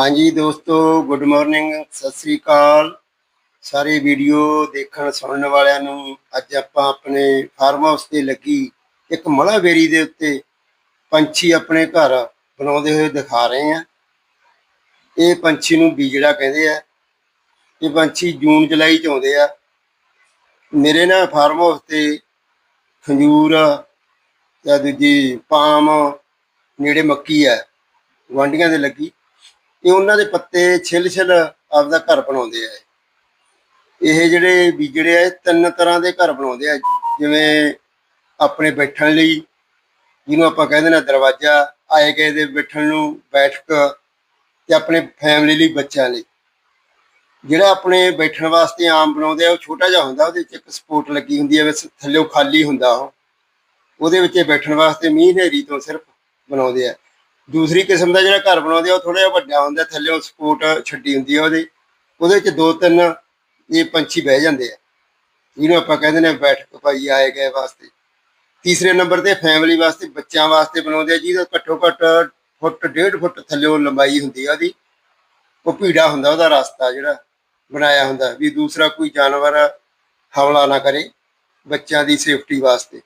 ਹਾਂਜੀ ਦੋਸਤੋ good morning Sat Sri ਅਕਾਲ। ਸਾਰੇ ਵੀਡੀਓ ਦੇਖਣ, ਸੁਣਨ ਵਾਲਿਆਂ ਨੂੰ ਅੱਜ ਆਪਾਂ ਆਪਣੇ ਫਾਰਮ ਹਾਊਸ ਤੇ ਲੱਗੀ ਇੱਕ ਮਲਾਬੇਰੀ ਦੇ ਉੱਤੇ ਪੰਛੀ ਆਪਣੇ ਘਰ ਬਣਾਉਂਦੇ ਹੋਏ ਦਿਖਾ ਰਹੇ ਆ ਇਹ ਪੰਛੀ ਨੂੰ ਬੀਜੜਾ ਕਹਿੰਦੇ ਆ। ਇਹ ਪੰਛੀ ਜੂਨ, ਜੁਲਾਈ ਚ ਆਉਂਦੇ ਆ। ਮੇਰੇ ਨਾਲ ਫਾਰਮ ਹਾਊਸ ਤੇ ਖੰਜੂਰ ਜਾਂ ਦੂਜੀ ਪਾਮ, ਨੇੜੇ ਮੱਕੀ ਹੈ ਗੁਆਂਢੀਆਂ ਦੇ ਲੱਗੀ। ਇਹ ਉਹਨਾਂ ਦੇ ਪੱਤੇ ਛਿੱਲ ਛਿੱਲ ਆਪਦਾ ਘਰ ਬਣਾਉਂਦੇ ਆ ਇਹ। ਜਿਹੜੇ ਬੀਜੜੇ ਆ, ਇਹ ਤਿੰਨ ਤਰ੍ਹਾਂ ਦੇ ਘਰ ਬਣਾਉਂਦੇ ਆ। ਜਿਵੇਂ ਆਪਣੇ ਬੈਠਣ ਲਈ, ਜਿਹਨੂੰ ਆਪਾਂ ਕਹਿੰਦੇ ਨੇ ਦਰਵਾਜ਼ਾ, ਆਏ ਗਏ ਦੇ ਬੈਠਣ ਨੂੰ ਬੈਠਕ ਤੇ ਆਪਣੇ ਫੈਮਿਲੀ ਲਈ ਬੱਚਿਆਂ ਲਈ। ਜਿਹੜਾ ਆਪਣੇ ਬੈਠਣ ਵਾਸਤੇ ਆਮ ਬਣਾਉਂਦੇ ਆ, ਉਹ ਛੋਟਾ ਜਿਹਾ ਹੁੰਦਾ, ਉਹਦੇ ਵਿੱਚ ਇੱਕ ਸਪੋਰਟ ਲੱਗੀ ਹੁੰਦੀ ਹੈ ਵਿੱਚ ਥੱਲੇੋਂ ਖਾਲੀ ਹੁੰਦਾ ਉਹ। ਉਹਦੇ ਵਿੱਚ ਬੈਠਣ ਵਾਸਤੇ ਮੀਂਹ ਹਨੇਰੀ ਤੋਂ ਸਿਰਫ ਬਣਾਉਂਦੇ ਆ। ਦੂਸਰੀ ਕਿਸਮ ਦਾ ਜਿਹੜਾ ਘਰ ਬਣਾਉਂਦੇ ਆ, ਉਹ ਥੋੜਾ ਜਿਹਾ ਵੱਡਾ ਹੁੰਦਾ, ਥੱਲੇੋਂ ਸਪੋਰਟ ਛੱਡੀ ਹੁੰਦੀ ਆ ਉਹਦੇ। ਉਹਦੇ ਵਿੱਚ ਦੋ ਤਿੰਨ ਇਹ ਪੰਛੀ ਬਹਿ ਜਾਂਦੇ ਆ। ਜਿਹਨੂੰ ਆਪਾਂ ਕਹਿੰਦੇ ਨੇ ਬੈਠਕ ਭਾਈ ਆਏ ਗਏ ਵਾਸਤੇ। ਤੀਸਰੇ ਨੰਬਰ ਤੇ ਫੈਮਿਲੀ ਵਾਸਤੇ, ਬੱਚਿਆਂ ਵਾਸਤੇ ਬਣਾਉਂਦੇ ਆ, ਜਿਹਦਾ ਘੱਟੋ ਘੱਟ ਫੁੱਟ, ਡੇਢ ਫੁੱਟ ਥੱਲੇੋਂ ਲੰਬਾਈ ਹੁੰਦੀ ਆ ਉਹਦੀ। ਉਹ ਭੀੜਾ ਹੁੰਦਾ, ਉਹਦਾ ਰਸਤਾ ਜਿਹੜਾ ਬਣਾਇਆ ਹੁੰਦਾ, ਵੀ ਦੂਸਰਾ ਕੋਈ ਜਾਨਵਰ ਹਮਲਾ ਨਾ ਕਰੇ ਬੱਚਿਆਂ ਦੀ ਸੇਫਟੀ ਵਾਸਤੇ।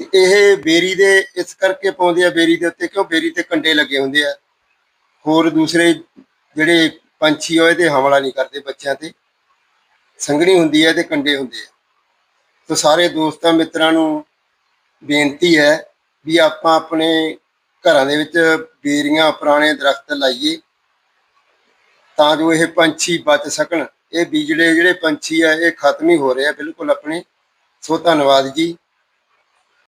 ਤੇ ਇਹ ਬੇਰੀ ਦੇ ਇਸ ਕਰਕੇ ਪਾਉਂਦੇ ਆ ਬੇਰੀ ਦੇ ਉੱਤੇ, ਕਿਉਂ ਬੇਰੀ ਤੇ ਕੰਡੇ ਲੱਗੇ ਹੁੰਦੇ ਆ। ਹੋਰ ਦੂਸਰੇ ਜਿਹੜੇ ਪੰਛੀ ਹੋਏ ਤੇ ਹਮਲਾ ਨਹੀਂ ਕਰਦੇ ਬੱਚਿਆਂ ਤੇ। ਸੰਘਣੀ ਹੁੰਦੀ ਹੈ ਤੇ ਕੰਡੇ ਹੁੰਦੇ ਆ। ਤੋ ਸਾਰੇ ਦੋਸਤਾਂ ਮਿੱਤਰਾਂ ਨੂੰ ਬੇਨਤੀ ਹੈ ਵੀ ਆਪਾਂ ਆਪਣੇ ਘਰਾਂ ਦੇ ਵਿੱਚ ਬੇਰੀਆਂ ਪੁਰਾਣੇ ਦਰਖਤ ਲਾਈਏ, ਤਾਂ ਜੋ ਇਹ ਪੰਛੀ ਬਚ ਸਕਣ। ਇਹ ਬੀਜੜੇ ਜਿਹੜੇ ਪੰਛੀ ਆ, ਇਹ ਖਤਮ ਹੀ ਹੋ ਰਹੇ ਆ। ਬਿਲਕੁਲ ਆਪਣੇ। ਸੋ ਧੰਨਵਾਦ ਜੀ।